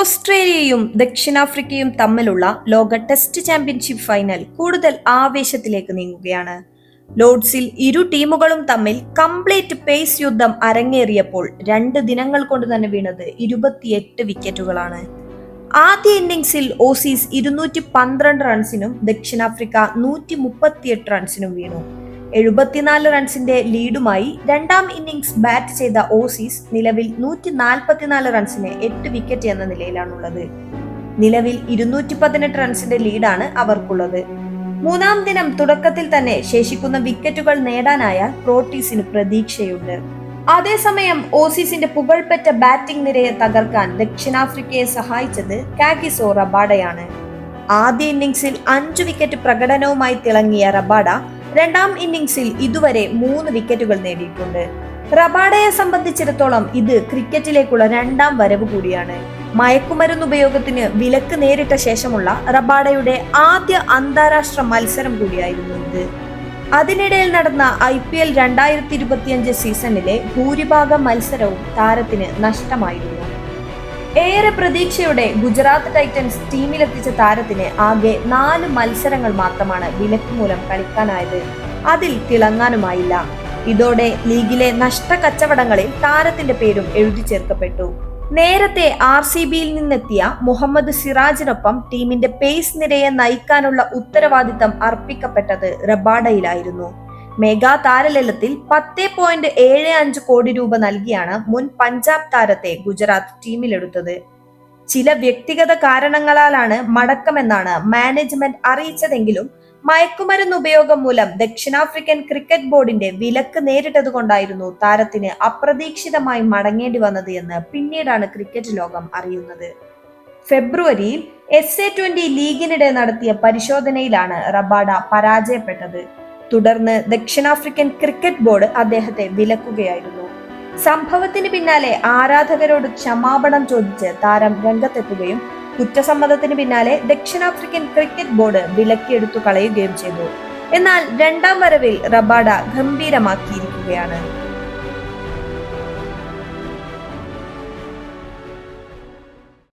ഓസ്ട്രേലിയയും ദക്ഷിണാഫ്രിക്കയും തമ്മിലുള്ള ലോക ടെസ്റ്റ് ചാമ്പ്യൻഷിപ്പ് ഫൈനൽ കൂടുതൽ ആവേശത്തിലേക്ക് നീങ്ങുകയാണ്. ലോഡ്സിൽ ഇരു ടീമുകളും തമ്മിൽ കംപ്ലീറ്റ് പേസ് യുദ്ധം അരങ്ങേറിയപ്പോൾ രണ്ട് ദിനങ്ങൾ കൊണ്ട് തന്നെ വീണത് ഇരുപത്തിയെട്ട് വിക്കറ്റുകളാണ്. ആദ്യ ഇന്നിംഗ്സിൽ ഓസീസ് ഇരുന്നൂറ്റി പന്ത്രണ്ട് റൺസിനും ദക്ഷിണാഫ്രിക്ക നൂറ്റി മുപ്പത്തിയെട്ട് റൺസിനും വീണു. എഴുപത്തിനാല് റൺസിന്റെ ലീഡുമായി രണ്ടാം ഇന്നിംഗ്സ് ബാറ്റ് ചെയ്ത ഓസീസ് നിലവിൽ നൂറ്റി നാൽപ്പത്തിനാല് റൺസിന് എട്ട് വിക്കറ്റ് എന്ന നിലയിലാണുള്ളത്. നിലവിൽ ഇരുന്നൂറ്റി പതിനെട്ട് റൺസിന്റെ ലീഡാണ് അവർക്കുള്ളത്. മൂന്നാം ദിനം തുടക്കത്തിൽ തന്നെ ശേഷിക്കുന്ന വിക്കറ്റുകൾ നേടാനായാൽ പ്രോട്ടീസിന് പ്രതീക്ഷയുണ്ട്. അതേസമയം ഓസീസിന്റെ പുകഴ്പെറ്റ ബാറ്റിംഗ് നിരയെ തകർക്കാൻ ദക്ഷിണാഫ്രിക്കയെ സഹായിച്ചത് കാഗിസോ റബാഡയാണ്. ആദ്യ ഇന്നിംഗ്സിൽ അഞ്ചു വിക്കറ്റ് പ്രകടനവുമായി തിളങ്ങിയ റബാഡ രണ്ടാം ഇന്നിംഗ്സിൽ ഇതുവരെ മൂന്ന് വിക്കറ്റുകൾ നേടിയിട്ടുണ്ട്. റബാഡയെ സംബന്ധിച്ചിടത്തോളം ഇത് ക്രിക്കറ്റിലേക്കുള്ള രണ്ടാം വരവ് കൂടിയാണ്. മയക്കുമരുന്ന് ഉപയോഗത്തിന് വിലക്ക് നേരിട്ട ശേഷമുള്ള റബാഡയുടെ ആദ്യ അന്താരാഷ്ട്ര മത്സരം കൂടിയായിരുന്നു ഇത്. അതിനിടയിൽ നടന്ന ഐ പി എൽ രണ്ടായിരത്തി ഇരുപത്തിയഞ്ച് സീസണിലെ ഭൂരിഭാഗം മത്സരവും താരത്തിന് നഷ്ടമായിരുന്നു. ഏറെ പ്രതീക്ഷയോടെ ഗുജറാത്ത് ടൈറ്റൻസ് ടീമിലെത്തിച്ച താരത്തിന് ആകെ നാല് മത്സരങ്ങൾ മാത്രമാണ് വിലക്ക് മൂലം കളിക്കാനായത്. അതിൽ തിളങ്ങാനുമായില്ല. ഇതോടെ ലീഗിലെ നഷ്ട കച്ചവടങ്ങളിൽ താരത്തിന്റെ പേരും എഴുതി ചേർക്കപ്പെട്ടു. നേരത്തെ ആർ സി ബിയിൽ നിന്നെത്തിയ മുഹമ്മദ് സിറാജിനൊപ്പം ടീമിന്റെ പേസ് നിരയെ നയിക്കാനുള്ള ഉത്തരവാദിത്തം അർപ്പിക്കപ്പെട്ടത് റബാഡയിലായിരുന്നു. മെഗാ താരലലത്തിൽ പത്ത് പോയിന്റ് ഏഴ് അഞ്ച് കോടി രൂപ നൽകിയാണ് മുൻ പഞ്ചാബ് താരത്തെ ഗുജറാത്ത് ടീമിലെടുത്തത് ചില വ്യക്തിഗത കാരണങ്ങളാലാണ് മടക്കമെന്നാണ് മാനേജ്മെന്റ് അറിയിച്ചതെങ്കിലും മയക്കുമരുന്ന് ഉപയോഗം മൂലം ദക്ഷിണാഫ്രിക്കൻ ക്രിക്കറ്റ് ബോർഡിന്റെ വിലക്ക് നേരിട്ടതുകൊണ്ടായിരുന്നു താരത്തിന് അപ്രതീക്ഷിതമായി മടങ്ങേണ്ടി വന്നത് എന്ന് പിന്നീടാണ് ക്രിക്കറ്റ് ലോകം അറിയുന്നത്. ഫെബ്രുവരിയിൽ എസ് എ ട്വന്റി ലീഗിനിടെ നടത്തിയ പരിശോധനയിലാണ് റബാഡ പരാജയപ്പെട്ടത്. തുടർന്ന് ദക്ഷിണാഫ്രിക്കൻ ക്രിക്കറ്റ് ബോർഡ് അദ്ദേഹത്തെ വിലക്കുകയായിരുന്നു. സംഭവത്തിന് പിന്നാലെ ആരാധകരോട് ക്ഷമാപണം ചോദിച്ച് താരം രംഗത്തെത്തുകയും കുറ്റസമ്മതത്തിന് പിന്നാലെ ദക്ഷിണാഫ്രിക്കൻ ക്രിക്കറ്റ് ബോർഡ് വിലക്കിയെടുത്തു കളയുകയും ചെയ്തു. എന്നാൽ രണ്ടാം വരവിൽ റബാഡ ഗംഭീരമാക്കിയിരിക്കുകയാണ്.